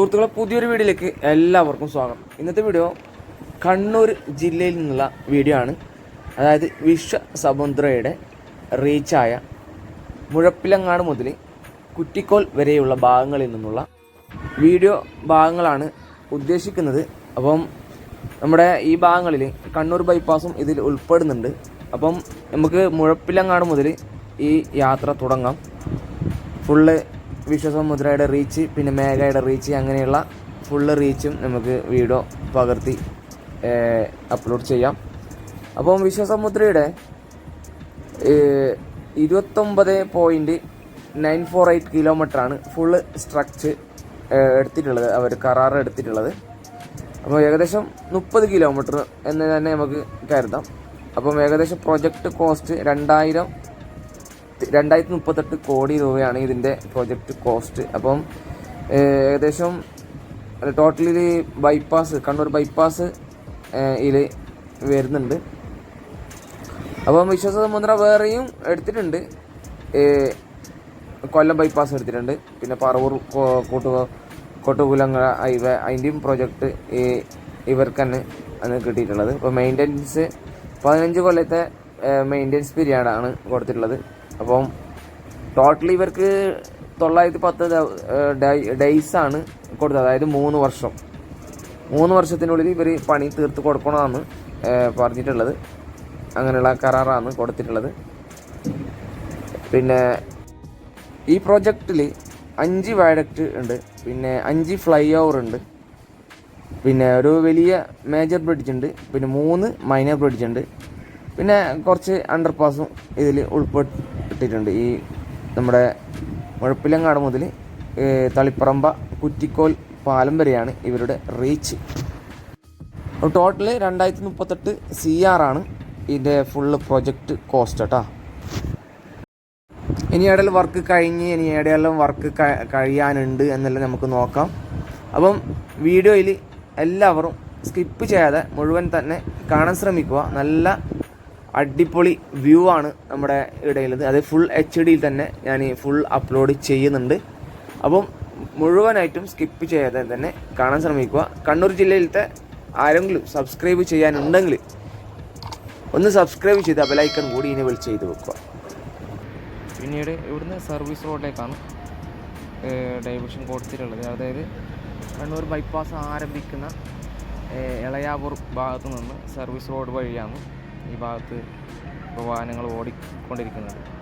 സുഹൃത്തുക്കളെ പുതിയൊരു വീഡിയോയിലേക്ക് എല്ലാവർക്കും സ്വാഗതം. ഇന്നത്തെ വീഡിയോ കണ്ണൂർ ജില്ലയിൽ നിന്നുള്ള വീഡിയോ ആണ്. അതായത് വിശ്വസമുദ്രയുടെ റീച്ചായ മുഴപ്പിലങ്ങാട് മുതൽ കുറ്റിക്കോൽ വരെയുള്ള ഭാഗങ്ങളിൽ നിന്നുള്ള വീഡിയോ ഭാഗങ്ങളാണ് ഉദ്ദേശിക്കുന്നത്. അപ്പം നമ്മുടെ ഈ ഭാഗങ്ങളിൽ കണ്ണൂർ ബൈപ്പാസും ഇതിൽ ഉൾപ്പെടുന്നുണ്ട്. അപ്പം നമുക്ക് മുഴപ്പിലങ്ങാട് മുതൽ ഈ യാത്ര തുടങ്ങാം. ഫുള്ള് വിശ്വസമുദ്രയുടെ റീച്ച് പിന്നെ മേഘയുടെ റീച്ച് അങ്ങനെയുള്ള ഫുള്ള് റീച്ചും നമുക്ക് വീഡിയോ പകർത്തി അപ്ലോഡ് ചെയ്യാം. അപ്പം വിശ്വസമുദ്രയുടെ ഇരുപത്തൊമ്പത് പോയിന്റ് നയൻ ഫോർ എയ്റ്റ് കിലോമീറ്ററാണ് ഫുള്ള് സ്ട്രക്ചർ എടുത്തിട്ടുള്ളത്. അവർ കരാർ എടുത്തിട്ടുള്ളത്. അപ്പോൾ ഏകദേശം മുപ്പത് കിലോമീറ്റർ എന്ന് തന്നെ നമുക്ക് കരുതാം. അപ്പം ഏകദേശം പ്രൊജക്റ്റ് കോസ്റ്റ് രണ്ടായിരം രണ്ടായിരത്തി മുപ്പത്തെട്ട് കോടി രൂപയാണ് ഇതിന്റെ പ്രോജക്റ്റ് കോസ്റ്റ് അപ്പം ഏകദേശം ടോട്ടലി ബൈപ്പാസ് കണ്ണൂർ ബൈപ്പാസ് ഇതിൽ വരുന്നുണ്ട്. അപ്പം വിശ്വാസ മുദ്ര വേറെയും എടുത്തിട്ടുണ്ട്. കൊല്ലം ബൈപ്പാസ് എടുത്തിട്ടുണ്ട്. പിന്നെ പറവൂർ കൂട്ടു കോട്ടുകുലങ്ങര ഹൈവേ അതിന്റെയും പ്രൊജക്റ്റ് ഇവർക്ക് തന്നെ അന്ന് കിട്ടിയിട്ടുള്ളത്. ഇപ്പോൾ മെയിന്റനൻസ് പതിനഞ്ച് കൊല്ലത്തെ മെയിന്റനൻസ് പീരിയഡാണ് കൊടുത്തിട്ടുള്ളത്. അപ്പം ടോട്ടലി ഇവർക്ക് തൊള്ളായിരത്തി പത്ത് ഡേയ്സ് ആണ് കൊടുത്തത്. അതായത് മൂന്ന് വർഷം. മൂന്ന് വർഷത്തിനുള്ളിൽ ഇവർ പണി തീർത്ത് കൊടുക്കണമെന്നാണ് ഏഹ്, പറഞ്ഞിട്ടുള്ളത്. അങ്ങനെയുള്ള കരാറാണ് കൊടുത്തിട്ടുള്ളത്. പിന്നെ ഈ പ്രോജക്റ്റിൽ അഞ്ച് വയഡക്റ്റ് ഉണ്ട്. പിന്നെ അഞ്ച് ഫ്ലൈ ഓവർ ഉണ്ട്. പിന്നെ ഒരു വലിയ മേജർ ബ്രിഡ്ജ് ഉണ്ട്. പിന്നെ മൂന്ന് മൈനർ ബ്രിഡ്ജ് ഉണ്ട്. പിന്നെ കുറച്ച് അണ്ടർ പാസും ഇതിൽ ഉൾപ്പെട്ടിട്ടുണ്ട് ഈ നമ്മുടെ മുഴപ്പിലങ്ങാട് മുതൽ തളിപ്പറമ്പ കുറ്റിക്കോൽ പാലം വരെയാണ് ഇവരുടെ റീച്ച്. ടോട്ടൽ രണ്ടായിരത്തി മുപ്പത്തെട്ട് സി ആർ ആണ് ഇതിന്റെ ഫുള്ള് പ്രൊജക്റ്റ് കോസ്റ്റ് കേട്ടോ ഇനി ഇടയിൽ വർക്ക് കഴിഞ്ഞ് ഇനി ഇടയെല്ലാം വർക്ക് കഴിയാനുണ്ട് എന്നെല്ലാം നമുക്ക് നോക്കാം. അപ്പം വീഡിയോയിൽ എല്ലാവരും സ്കിപ്പ് ചെയ്യാതെ മുഴുവൻ തന്നെ കാണാൻ ശ്രമിക്കുക. നല്ല അടിപൊളി വ്യൂ ആണ് നമ്മുടെ ഇടയിലത് അത് ഫുൾ എച്ച് ഡിയിൽ തന്നെ ഞാൻ ഫുൾ അപ്ലോഡ് ചെയ്യുന്നുണ്ട്. അപ്പം മുഴുവനായിട്ടും സ്കിപ്പ് ചെയ്യാതെ തന്നെ കാണാൻ ശ്രമിക്കുക. കണ്ണൂർ ജില്ലയിലത്തെ ആരെങ്കിലും സബ്സ്ക്രൈബ് ചെയ്യാനുണ്ടെങ്കിൽ ഒന്ന് സബ്സ്ക്രൈബ് ചെയ്ത് ബെലൈക്കൺ കൂടി ഇനി വിളിച്ച് ചെയ്ത് വെക്കുക. പിന്നീട് ഇവിടുന്ന് സർവീസ് റോഡിലേക്കാണ് ഡൈവേഷൻ കൊടുത്തിട്ടുള്ളത് അതായത് കണ്ണൂർ ബൈപ്പാസ് ആരംഭിക്കുന്ന ഇളയാപൂർ ഭാഗത്ത് നിന്ന് സർവീസ് റോഡ് വഴിയാണ് ഈ ഭാഗത്ത് ഇപ്പോൾ വാഹനങ്ങൾ ഓടിക്കൊണ്ടിരിക്കുന്നത്.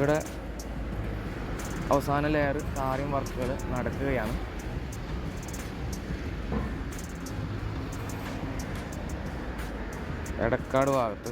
ഇവിടെ അവസാന ലെയർ കാറിയും വർക്കുകൾ നടക്കുകയാണ്. എടക്കാട് ഭാഗത്ത്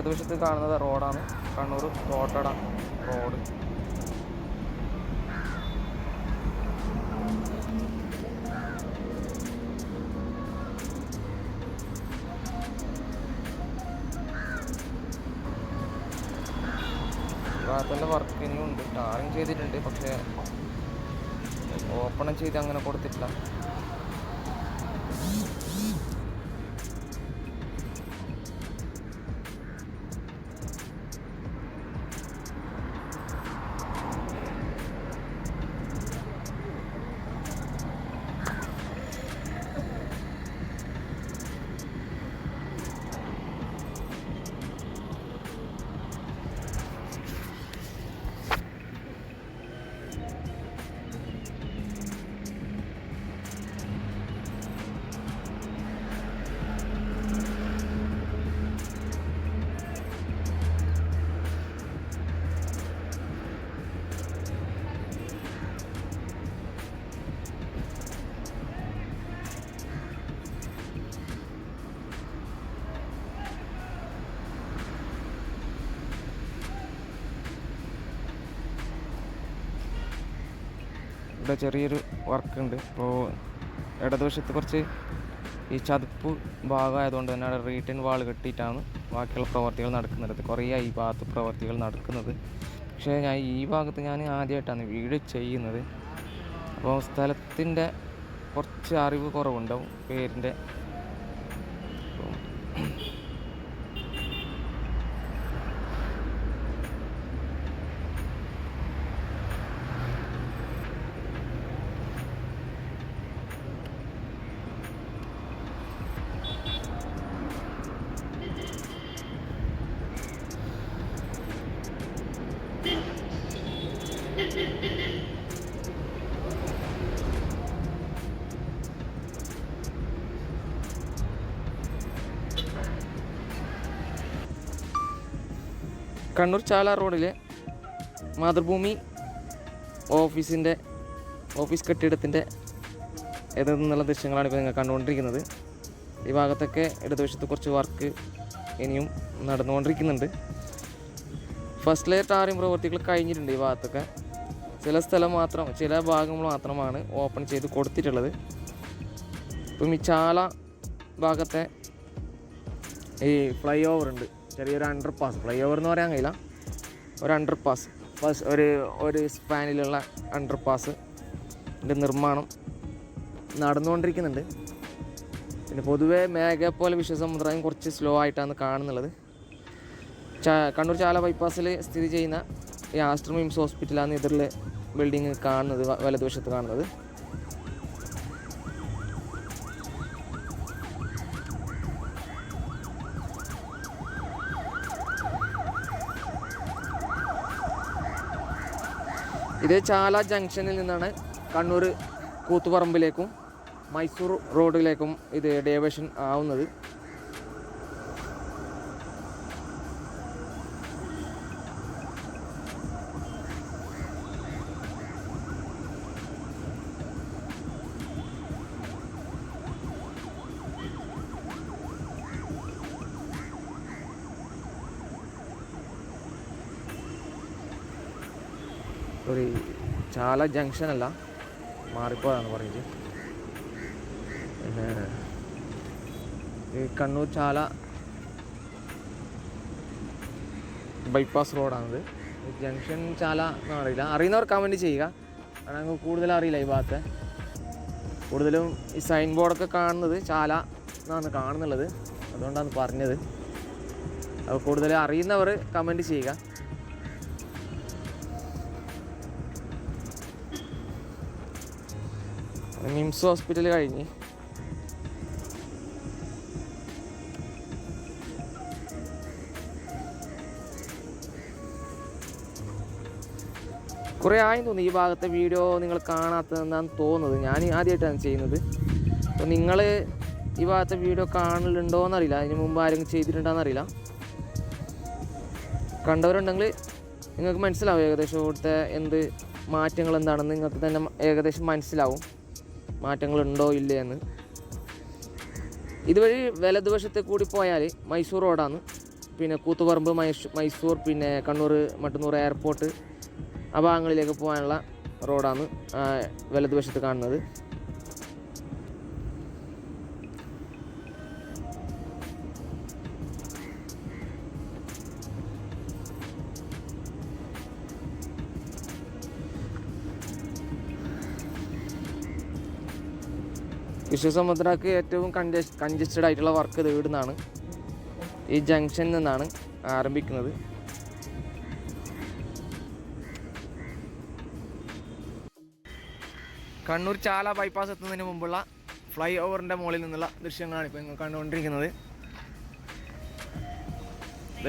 ഇടതുവശത്ത് കാണുന്നത് റോഡാണ്. കണ്ണൂർ കോട്ടട റോഡ്. ഭാഗത്തുള്ള വർക്ക് ഇനിയും ഉണ്ട്. ടാറിങ് ചെയ്തിട്ടുണ്ട് പക്ഷേ ഓപ്പണും ചെയ്ത് അങ്ങനെ കൊടുത്തിട്ടില്ല. ഇവിടെ ചെറിയൊരു വർക്ക് ഉണ്ട് അപ്പോൾ ഇടതുവശത്ത് കുറച്ച് ഈ ചതുപ്പ് ഭാഗമായതുകൊണ്ട് തന്നെ അവിടെ റീറ്റേൺ വാൾ കെട്ടിയിട്ടാണ് ബാക്കിയുള്ള പ്രവർത്തികൾ നടക്കുന്നത്. കുറേ ഈ ഭാഗത്ത് പ്രവർത്തികൾ നടക്കുന്നത്. പക്ഷേ ഞാൻ ഈ ഭാഗത്ത് ഞാൻ ആദ്യമായിട്ടാണ് വീട് ചെയ്യുന്നത്. അപ്പോൾ സ്ഥലത്തിന്റെ കുറച്ച് അറിവ് കുറവുണ്ടാവും പേരിന്റെ. കണ്ണൂർ ചാല റോഡിലെ മാതൃഭൂമി ഓഫീസിന്റെ ഓഫീസ് കെട്ടിടത്തിന്റെ ഏതെന്നുള്ള ദൃശ്യങ്ങളാണ് ഇപ്പോൾ നിങ്ങൾ കണ്ടുകൊണ്ടിരിക്കുന്നത്. ഈ ഭാഗത്തൊക്കെ ഇടതുവശത്ത് കുറച്ച് വർക്ക് ഇനിയും നടന്നുകൊണ്ടിരിക്കുന്നുണ്ട്. ഫസ്റ്റ് ലെയർ ടാറിങ് പ്രവൃത്തികൾ കഴിഞ്ഞിട്ടുണ്ട് ഈ ഭാഗത്തൊക്കെ. ചില സ്ഥലം മാത്രം ചില ഭാഗങ്ങൾ മാത്രമാണ് ഓപ്പൺ ചെയ്ത് കൊടുത്തിട്ടുള്ളത്. ഇപ്പം ഈ ചാല ഭാഗത്തെ ഈ ഫ്ലൈ ഓവർ ഉണ്ട്. ചെറിയൊരു അണ്ടർ പാസ് ഫ്ലൈ ഓവർ എന്ന് പറയാൻ കഴിയില്ല. ഒരു അണ്ടർ പാസ് ഫസ്റ്റ് ഒരു ഒരു സ്പാനിലുള്ള അണ്ടർ പാസ് നിർമ്മാണം നടന്നുകൊണ്ടിരിക്കുന്നുണ്ട്. പിന്നെ പൊതുവേ മേഘ പോലെ വിശ്വസമുദ്രം കുറച്ച് സ്ലോ ആയിട്ടാണ് കാണുന്നുള്ളത്. ചാ കണ്ണൂർ ചാല ബൈപ്പാസിൽ സ്ഥിതി ചെയ്യുന്ന ഈ ആസ്ട്രമിംസ് മിംസ് ഹോസ്പിറ്റലാണ് ഇതിലെ ബിൽഡിങ് കാണുന്നത് വലതുവശത്ത് കാണുന്നത്. ഇത് ചാല ജംഗ്ഷനിൽ നിന്നാണ് കണ്ണൂർ കൂത്തുപറമ്പിലേക്കും മൈസൂർ റോഡിലേക്കും ഇത് ഡേവേഷൻ ആവുന്നത്. ഒരു ചാല ജംഗ്ഷൻ അല്ല മാറിപ്പോയതാണ് പറഞ്ഞത് പിന്നെ ഈ കണ്ണൂർ ചാല ബൈപ്പാസ് റോഡാണിത് ജംഗ്ഷൻ ചാല എന്ന് അറിയില്ല അറിയുന്നവർ കമന്റ് ചെയ്യുക. കാരണം ഞങ്ങൾക്ക് കൂടുതൽ അറിയില്ല ഈ ഭാഗത്തെ. കൂടുതലും ഈ സൈൻ ബോർഡൊക്കെ കാണുന്നത് ചാല എന്നാണ് കാണുന്നുള്ളത്. അതുകൊണ്ടാണ് പറഞ്ഞത്. അപ്പോൾ കൂടുതൽ അറിയുന്നവർ കമന്റ് ചെയ്യുക. മിംസ് ഹോസ്പിറ്റൽ കഴിഞ്ഞ്. കുറേ ആയി തോന്നി ഈ ഭാഗത്തെ വീഡിയോ നിങ്ങൾ കാണാത്തതെന്നാണ് തോന്നുന്നത്. ഞാൻ ആദ്യമായിട്ടാണ് ചെയ്യുന്നത്. അപ്പോൾ നിങ്ങൾ ഈ ഭാഗത്തെ വീഡിയോ കാണലുണ്ടോ എന്നറിയില്ല അതിന് മുമ്പ് ആരെങ്കിലും ചെയ്തിട്ടുണ്ടോ അറിയില്ല കണ്ടവരുണ്ടെങ്കിൽ നിങ്ങൾക്ക് മനസ്സിലാവും ഏകദേശം ഇവിടുത്തെ എന്ത് മാറ്റങ്ങൾ എന്താണെന്ന് നിങ്ങൾക്ക് തന്നെ ഏകദേശം മനസ്സിലാവും. മാറ്റങ്ങളുണ്ടോ ഇല്ലയെന്ന്. ഇതുവഴി വലതുവശത്തെ കൂടി പോയാൽ മൈസൂർ റോഡാണ്. പിന്നെ കൂത്തുപറമ്പ് മൈസൂ- മൈസൂർ പിന്നെ കണ്ണൂർ മട്ടന്നൂർ എയർപോർട്ട് ആ ഭാഗങ്ങളിലേക്ക് പോകാനുള്ള റോഡാണ് വലതുവശത്ത് കാണുന്നത്. വിശ്വസമുദ്രക്ക് ഏറ്റവും കൺജസ് കൺജസ്റ്റഡ് ആയിട്ടുള്ള വർക്ക് ഇത് ഇവിടുന്നാണ്. ഈ ജംഗ്ഷനിൽ നിന്നാണ് ആരംഭിക്കുന്നത്. കണ്ണൂർ ചാല ബൈപ്പാസ് എത്തുന്നതിന് മുമ്പുള്ള ഫ്ലൈ ഓവറിന്റെ മുകളിൽ നിന്നുള്ള ദൃശ്യങ്ങളാണ് ഇപ്പോൾ നിങ്ങൾ കണ്ടുകൊണ്ടിരിക്കുന്നത്.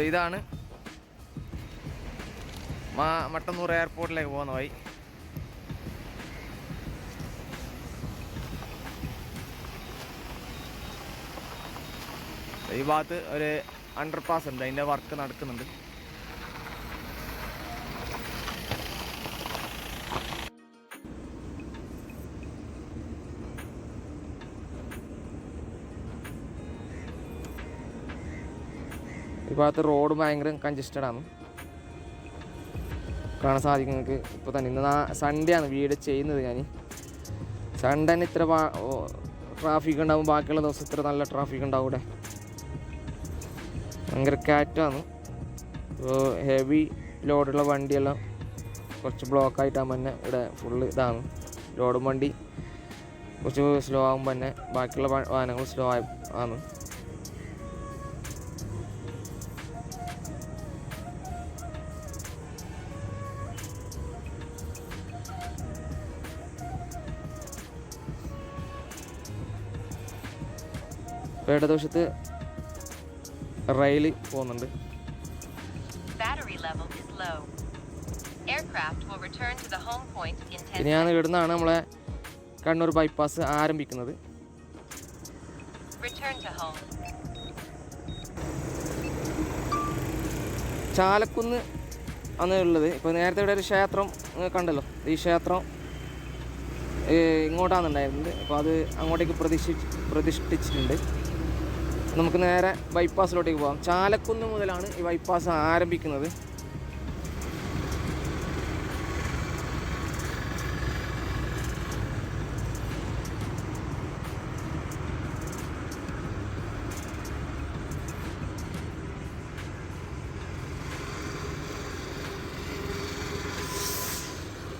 ഇതാണ് മട്ടന്നൂർ എയർപോർട്ടിലേക്ക് പോകുന്ന വഴി. ഈ ഭാഗത്ത് ഒരു അണ്ടർപാസ് ഉണ്ട്. അതിന്റെ വർക്ക് നടക്കുന്നുണ്ട്. ഈ ഭാഗത്ത് റോഡ് ഭയങ്കര കൺജസ്റ്റഡ് ആണ്. കാണാൻ സാധിക്കും നിങ്ങൾക്ക്. ഇപ്പോൾ തന്നെ ഇന്ന് സൺഡേ ആണ് വീട് ചെയ്യുന്നത് ഞാൻ സൺഡേ തന്നെ ഇത്ര ട്രാഫിക് ഉണ്ടാവും. ബാക്കിയുള്ള ദിവസം ഇത്ര നല്ല ട്രാഫിക് ഉണ്ടാവും ഇവിടെ. ഭയങ്കര കാറ്റാണ്. അപ്പോൾ ഹെവി ലോഡുള്ള വണ്ടിയെല്ലാം കുറച്ച് ബ്ലോക്ക് ആയിട്ടാകുമ്പോൾ തന്നെ ഇവിടെ ഫുള്ള് ഇതാണ്. ലോഡും വണ്ടി കുറച്ച് സ്ലോ ആകുമ്പോൾ തന്നെ ബാക്കിയുള്ള വാഹനങ്ങൾ സ്ലോ ആയി ആണ്. ഇടതുവശത്ത് റെയിൽ പോകുന്നുണ്ട്. Battery level is low. Aircraft will return to the home point in 10 ഞാൻ ഇവിടുന്നാണ് നമ്മളെ കണ്ണൂർ ബൈപ്പാസ് ആരംഭിക്കുന്നത്. ചാലക്കുന്ന് ആണ് ഉള്ളത്. ഇപ്പോൾ നേരത്തെ ഇവിടെ ഒരു ക്ഷേത്രം കണ്ടല്ലോ. ഈ ക്ഷേത്രം ഇങ്ങോട്ടാണ് ഉണ്ടായിരുന്നത്. അപ്പോൾ അത് അങ്ങോട്ടേക്ക് പ്രതിഷ്ഠി പ്രതിഷ്ഠിച്ചിട്ടുണ്ട്. നമുക്ക് നേരെ ബൈപ്പാസിലോട്ടേക്ക് പോകാം ചാലക്കുന്ന് മുതലാണ് ഈ ബൈപ്പാസ് ആരംഭിക്കുന്നത്.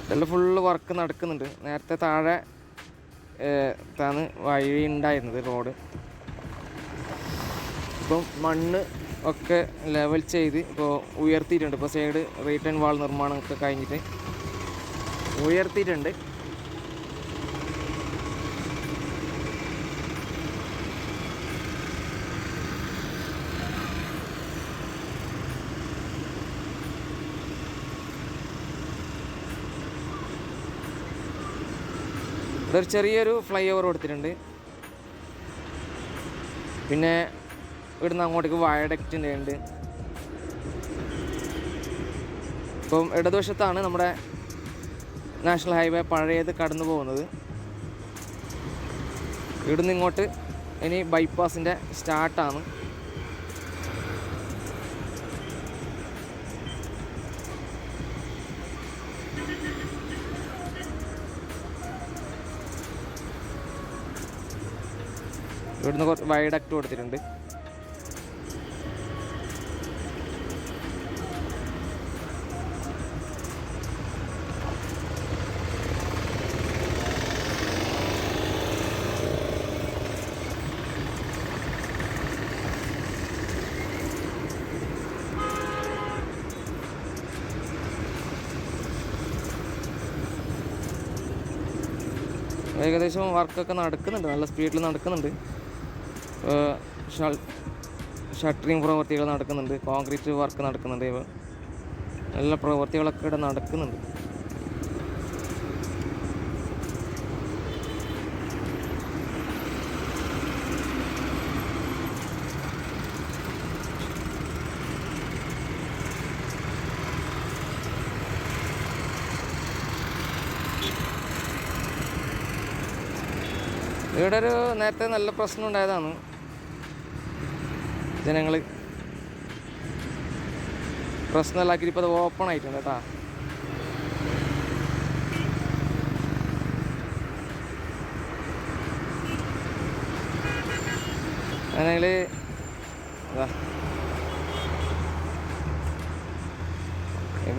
ഇതെല്ലാം ഫുള്ള് വർക്ക് നടക്കുന്നുണ്ട്. നേരത്തെ താഴെ താണ് വഴി ഉണ്ടായിരുന്നത് റോഡ് ഇപ്പം മണ്ണ് ഒക്കെ ലെവൽ ചെയ്ത് ഇപ്പോൾ ഉയർത്തിയിട്ടുണ്ട്. ഇപ്പോൾ സൈഡ് റീട്ടേൺ വാൾ നിർമ്മാണം ഒക്കെ കഴിഞ്ഞിട്ട് ഉയർത്തിയിട്ടുണ്ട്. ഇതൊരു ചെറിയൊരു ഫ്ലൈ ഓവർ കൊടുത്തിട്ടുണ്ട്. പിന്നെ ഇവിടുന്ന് അങ്ങോട്ടേക്ക് വയഡക്റ്റിന്റെ ഉണ്ട് ഇപ്പം ഇടതുവശത്താണ് നമ്മുടെ നാഷണൽ ഹൈവേ പഴയത് കടന്നു പോകുന്നത്. ഇവിടുന്ന് ഇങ്ങോട്ട് ഇനി ബൈപ്പാസിന്റെ സ്റ്റാർട്ടാണ്. ഇവിടുന്ന് കുറച്ച് വൈഡക്റ്റ് കൊടുത്തിട്ടുണ്ട്. ഏകദേശം വർക്കൊക്കെ നടക്കുന്നുണ്ട്. നല്ല സ്പീഡിൽ നടക്കുന്നുണ്ട്. ഷട്ടറിങ് പ്രവൃത്തികൾ നടക്കുന്നുണ്ട്. കോൺക്രീറ്റ് വർക്ക് നടക്കുന്നുണ്ട്. നല്ല പ്രവൃത്തികളൊക്കെ ഇവിടെ നടക്കുന്നുണ്ട്. ഇവിടെ ഒരു നേരത്തെ നല്ല പ്രശ്നം ഉണ്ടായതാണ്. ജനങ്ങൾ പ്രശ്നമില്ലാക്കിയിട്ട് ഇപ്പോൾ അത് ഓപ്പൺ ആയിട്ടുണ്ട് കേട്ടോ. അങ്ങനെങ്കിൽ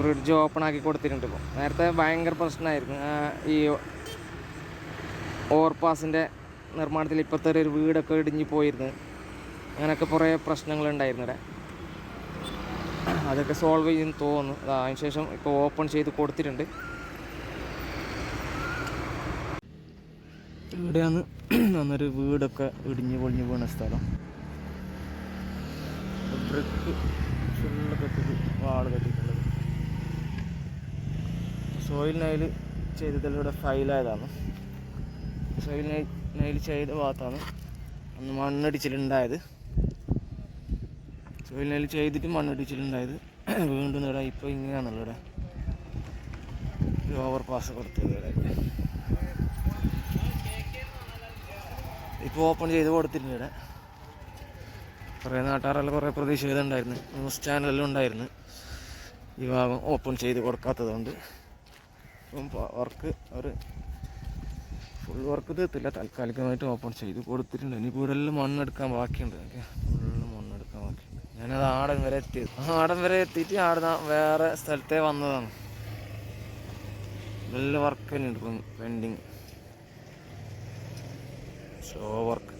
ബ്രിഡ്ജ് ഓപ്പൺ ആക്കി കൊടുത്തിട്ടുണ്ട് ഇപ്പോൾ നേരത്തെ ഭയങ്കര പ്രശ്നമായിരുന്നു. ഈ ഓവർപാസിന്റെ നിർമ്മാണത്തിൽ ഇപ്പോഴത്തെ ഒരു വീടൊക്കെ ഇടിഞ്ഞു പോയിരുന്നു. അങ്ങനെയൊക്കെ കുറേ പ്രശ്നങ്ങളുണ്ടായിരുന്നു ഇവിടെ അതൊക്കെ സോൾവ് ചെയ്യുമെന്ന് തോന്നുന്നു. അതാ, അതിന് ശേഷം ഇപ്പോൾ ഓപ്പൺ ചെയ്ത് കൊടുത്തിട്ടുണ്ട്. ഇവിടെയാണ് അന്നൊരു വീടൊക്കെ ഇടിഞ്ഞു പൊളിഞ്ഞു വീണ സ്ഥലം. ബ്രിക്ക് ഫുള്ള് കെട്ടിട്ട് വാൾ കെട്ടിയിട്ടുള്ളത്. സോയിൽ നൈൽ ചെയ്തതിലൂടെ ഫൈലായതാണ് സോയിൽ നൈൽ നൈൽ ചെയ്ത ഭാഗത്താണ് അന്ന് മണ്ണടിച്ചിലുണ്ടായത്. സോയിൽ നെയിൽ ചെയ്തിട്ട് മണ്ണടിച്ചിലുണ്ടായത്. വീണ്ടും ഇവിടെ ഇപ്പോൾ ഇങ്ങനെയാണല്ലോ ഇവിടെ ഓവർ പാസ് കൊടുത്തത് ഇവിടെ ഇപ്പോൾ ഓപ്പൺ ചെയ്ത് കൊടുത്തിട്ടുണ്ട് ഇവിടെ കുറേ നാട്ടുകാരെല്ലാം കുറേ പ്രതീക്ഷിക്കുന്നുണ്ടായിരുന്നു ന്യൂസ് ചാനലെല്ലാം ഉണ്ടായിരുന്നു. ഈ ഭാഗം ഓപ്പൺ ചെയ്ത് കൊടുക്കാത്തതുകൊണ്ട് ഇപ്പം വർക്ക് അവർ ഫുൾ വർക്ക് തീർത്തില്ല. താൽക്കാലികമായിട്ട് ഓപ്പൺ ചെയ്ത് കൊടുത്തിട്ടുണ്ട്. ഇനി കൂടുതൽ മണ്ണെടുക്കാൻ ബാക്കിയുണ്ട്. എനിക്ക് ഫുള്ള് മണ്ണെടുക്കാൻ ബാക്കിയുണ്ട്. ഞാനത് ആടം വരെ എത്തിയത് ആടം വരെ എത്തിയിട്ട് ആടെ വേറെ സ്ഥലത്തെ വന്നതാണ്. നല്ല വർക്ക് ഇപ്പം പെൻഡിങ് ഷോ വർക്ക്